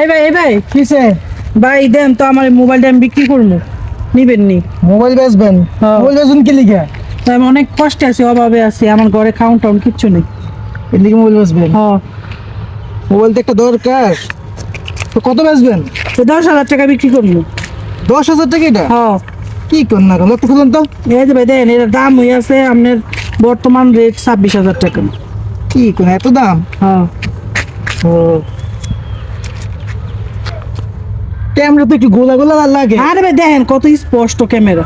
এই ভাই এই ভাই কিসে? ভাই দেন তো আমার মোবাইলটা আমি বিক্রি করব নিবেন নি মোবাইল বেচবেন? হ্যাঁ। মোবাইল বেচবেন কি লিখে আমি অনেক কষ্টে আছি অভাবে আছি আমার ঘরে খাউন টাউন কিচ্ছু নেই। এদিকে মোবাইল বেচবেন? হ্যাঁ। মোবাইল তো একটা দরকার। তো কত বেচবেন? তো দশ হাজার টাকা বিক্রি করব দশ হাজার টাকা এটা? হ্যাঁ। কি কর না লক্ষ্য খুলুন তো। এই যে ভাই দেন এটার দাম হয়ে আছে আপনার বর্তমান রেট ছাব্বিশ হাজার টাকা। কি কোন এত দাম? হ্যাঁ। ও। ক্যামেরা তো একটু গোলা গোলা লাগে। আরে ভাই দেখেন কত স্পষ্ট ক্যামেরা।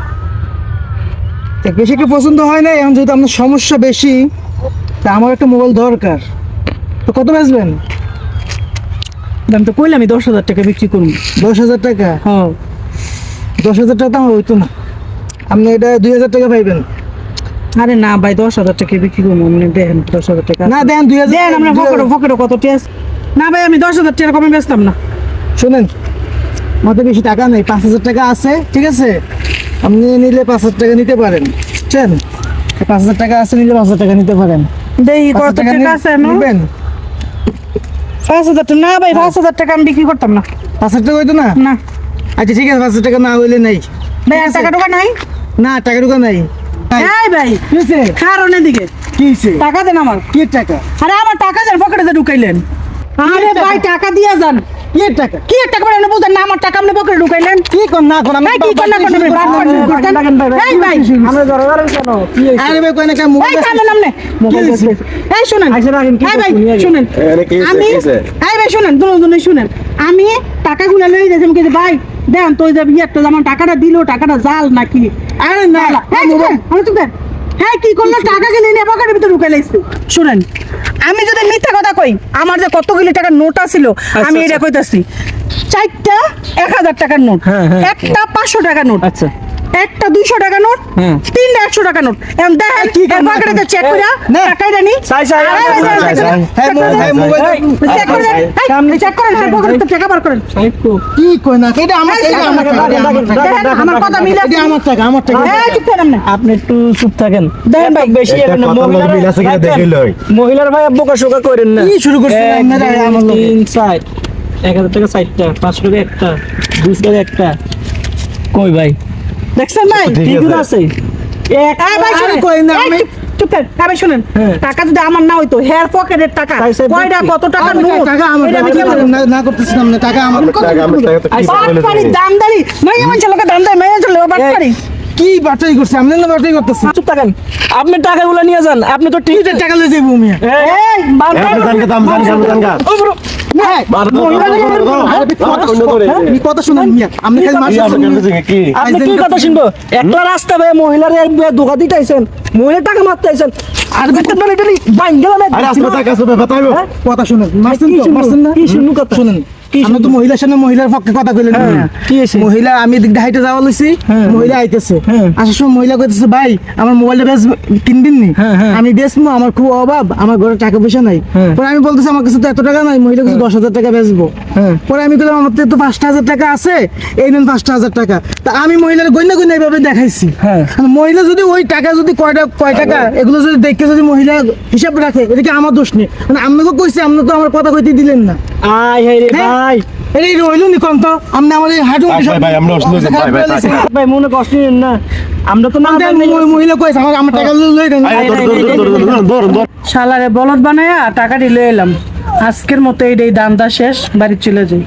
বেশি একটু পছন্দ হয় না এখন যেহেতু আপনার সমস্যা বেশি তা আমার একটা মোবাইল দরকার। তো কত বেচবেন? দাম তো কইলাম আমি দশ হাজার টাকা বিক্রি করব দশ হাজার টাকা? হ্যাঁ। দশ হাজার টাকা তো আমার হইতো না। আপনি এটা দুই হাজার টাকা পাইবেন। আরে না ভাই দশ হাজার টাকা বিক্রি করুন আপনি দেখেন দশ হাজার টাকা। না দেন দুই হাজার দেন আমরা ফকেটে ফকেটে কত টেস্ট না ভাই আমি দশ হাজার টাকা কমে বেচতাম না। শোনেন আমাদের বেশি টাকা নেই পাঁচ হাজার টাকা আছে ঠিক আছে? আপনি নিলে পাঁচ হাজার টাকা নিতে পারেন বুঝছেন? পাঁচ হাজার টাকা আছে নিলে পাঁচ হাজার টাকা নিতে পারেন। দেখি পাঁচ কত টাকা আছে না পাঁচ হাজার টাকা না ভাই পাঁচ হাজার টাকা আমি বিক্রি করতাম না। পাঁচ হাজার টাকা হইতো না? না। আচ্ছা ঠিক আছে পাঁচ হাজার টাকা না হইলে নেই। ভাই টাকা টুকা নাই? না টাকা টুকা নাই। এই ভাই কারণ এদিকে। টাকা দেন আমার। কি টাকা? আরে আমার টাকা দেন পকেটে যে ঢুকাইলেন। আরে ভাই টাকা দিয়ে যান। কি টাকা কি একটা করে বুঝেন না আমার টাকা আপনি পকেটে ঢুকাইলেন কি কর না কর আমি কি না? এই ভাই আমরা কেন আরে কেন মোবাইল? এই শুনেন আচ্ছা, এই। শুনেন আমি এই ভাই শুনেন দুজন শুনেন আমি টাকা গুলা লই দিয়েছি আমি ভাই দেন তো যে ইয়ে একটা আমার টাকাটা দিলো টাকাটা জাল নাকি আরে না আমি। হ্যাঁ কি করল টাকা কিনে নিয়ে পকেটের ভিতরে ঢুকে লাইছি শুনেন আমি যদি মিথ্যা কথা কই আমার যে কতগুলি টাকার নোট আছিল আমি এটা কইতাছি। চারটা এক হাজার টাকার নোট হ্যাঁ, হ্যাঁ। একটা পাঁচশো টাকার নোট। আচ্ছা। একটা দুইশো টাকা নোট হ্যাঁ। তিনটা একশো টাকা নোট এখন দেখেন কি পকেটে চেক করে না। টাকাই জানি চেক করে দেন। এই, সামনে চেক করেন হ্যাঁ পকেটে করেন কি কই না এটা আমার টাকা, আমার টাকা। আমার কথা মিলে এটা আমার টাকা আমার টাকা এই, চুপ করেন আপনি। আপনি একটু চুপ থাকেন দেখেন ভাই, বেশি এখন কথা মিল আছে কিনা দেখে লই। মহিলার ভাই বোকা শোকা করেন না কি শুরু করছেন এক, আপনারা আমার লগে? তিন চার এক হাজার টাকা চারটা পাঁচশো টাকা একটা দুশো টাকা একটা কই ভাই দেখছেন ভাই? ঠিক ঠিক আছে। আছে এক ভাই শুনেন কই না আমি চুপ- ভাই শুনেন হ্যাঁ। টাকা যদি আমার না হইতো হেয়ার পকেটের টাকা কয়টা কত টাকা নোট? টাকা আমার এটা আমি টাকা কেমন- না- না করতেছিলাম না টাকা আমার টাকা আমার টাকা তো কি আইসা, বলে বাটপাড়ি, দিবি? দামদারি মাইয়া মানুষের লোকে দাম দেয় মাইয়া ছিল কি বাটাই করছে? আমি না বাটাই করতেছি চুপ থাকেন। আপনি টাকাগুলো নিয়ে যান আপনি তো ঠিক টাকা লয়ে এই দাম দাম হ্যাঁ, কথা করে। হ্যাঁ, কথা শুনেন আপনি খালি কি মারছেন আমার কাছে থেকে কি? আপনি কি কথা শুনব? একটা রাস্তা ভাই মহিলার ধোকা দিতে আইছেন মহিলা টাকা মারতে আইছেন আর কথা শুনেন মারছেন কি তো মারছেন না? কি শুনব কথা? শুনেন। আমরা তো মহিলার সামনে মহিলার পক্ষে কথা কইলেন হ্যাঁ, কি হয়েছে? মহিলা আমি এদিক হাইটে যাওয়া লইছি হ্যাঁ। মহিলা আইতেছে হ্যাঁ। আসার সময় মহিলা কইতেছে ভাই আমার মোবাইলটা বেশ কিনবেন নি। আমি বেচবো আমার খুব অভাব আমার ঘরে টাকা পয়সা নাই। পরে আমি বলতেছি আমার কাছে তো এত টাকা নাই মহিলা কাছে দশ হাজার টাকা বেচবো। পরে আমি বললাম আমার তো পাঁচটা হাজার টাকা আছে এই নেন পাঁচটা হাজার টাকা তা আমি মহিলার এইভাবে দেখাইছি। মহিলা যদি ওই টাকা যদি কয়টা কয় টাকা এগুলো যদি দেখে যদি মহিলা হিসাব রাখে এদিকে আমার দোষ নেই মানে আপনাকে কইছি আপনি তো আমার কথা কইতে দিলেন না আয় হে রে। ভাই। এই রইল নি কোন তো। হাঁটু ভাই, ভাই, ভাই, আমরা অসুস্থ ভাই, ভাই, ভাই। ভাই মনে কষ্ট নিন না। আমরা তো না মহিলা কইছ আমার আমার টাকা লই দেন। শালারে বলদ বানায়া টাকা দিলে এলাম। আজকের মতো এই দামটা শেষ বাড়ি চলে যাই।